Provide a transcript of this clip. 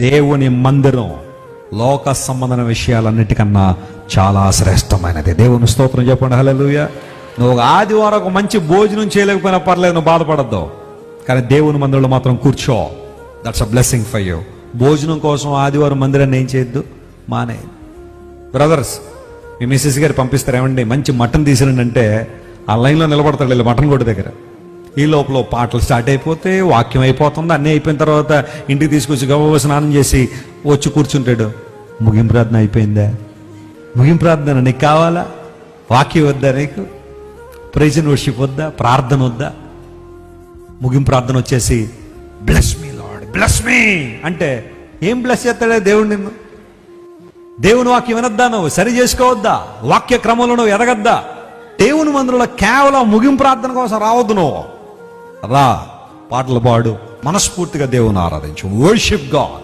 దేవుని మందిరం లోక సంబంధమైన విషయాలన్నిటికన్నా చాలా శ్రేష్టమైనది. దేవుని స్తోత్రం చెప్పండి హలలుయ నువ్వు ఆదివారం ఒక మంచి భోజనం చేయలేకపోయినా పర్లేదు నువ్వు బాధపడద్దు. కానీ దేవుని మందిరంలో మాత్రం కూర్చో. That's a blessing for you భోజనం కోసం ఆదివారం మందిరాన్ని ఏం చేయొద్దు? మానే. బ్రదర్స్ మీ మిస్సెస్ గారు పంపిస్తారేమండి మంచి మటన్ తీసిరండి అంటే ఆ లైన్లో నిలబడతాడు వీళ్ళు మటన్ కొట్టు దగ్గర. ఈ లోపల పాటలు స్టార్ట్ అయిపోతే వాక్యం అయిపోతుంది. అన్నీ అయిపోయిన తర్వాత ఇంటికి తీసుకొచ్చి గబగబా స్నానం చేసి వచ్చి కూర్చుంటాడు. ముగింపు ప్రార్థన అయిపోయిందా? ముగింపు ప్రార్థన నీకు కావాలా? వాక్యం వద్దా నీకు? ప్రైజన్ వర్షిప్ వద్దా? ప్రార్థన వద్దా? ముగింపు ప్రార్థన వచ్చేసి bless me Lord bless me అంటే ఏం బ్లెస్ చేస్తాడే దేవుడు నిన్ను? దేవుని వాక్యం వినొద్దా నువ్వు? సరి చేసుకోవద్దా? వాక్య క్రమంలో నువ్వు ఎదగద్దా? దేవుని మందులో కేవలం ముగింపు ప్రార్థన కోసం రావద్దు నువ్వు. రా. పాటలు పాడు. మనస్ఫూర్తిగా దేవుని ఆరాధించు. Worship God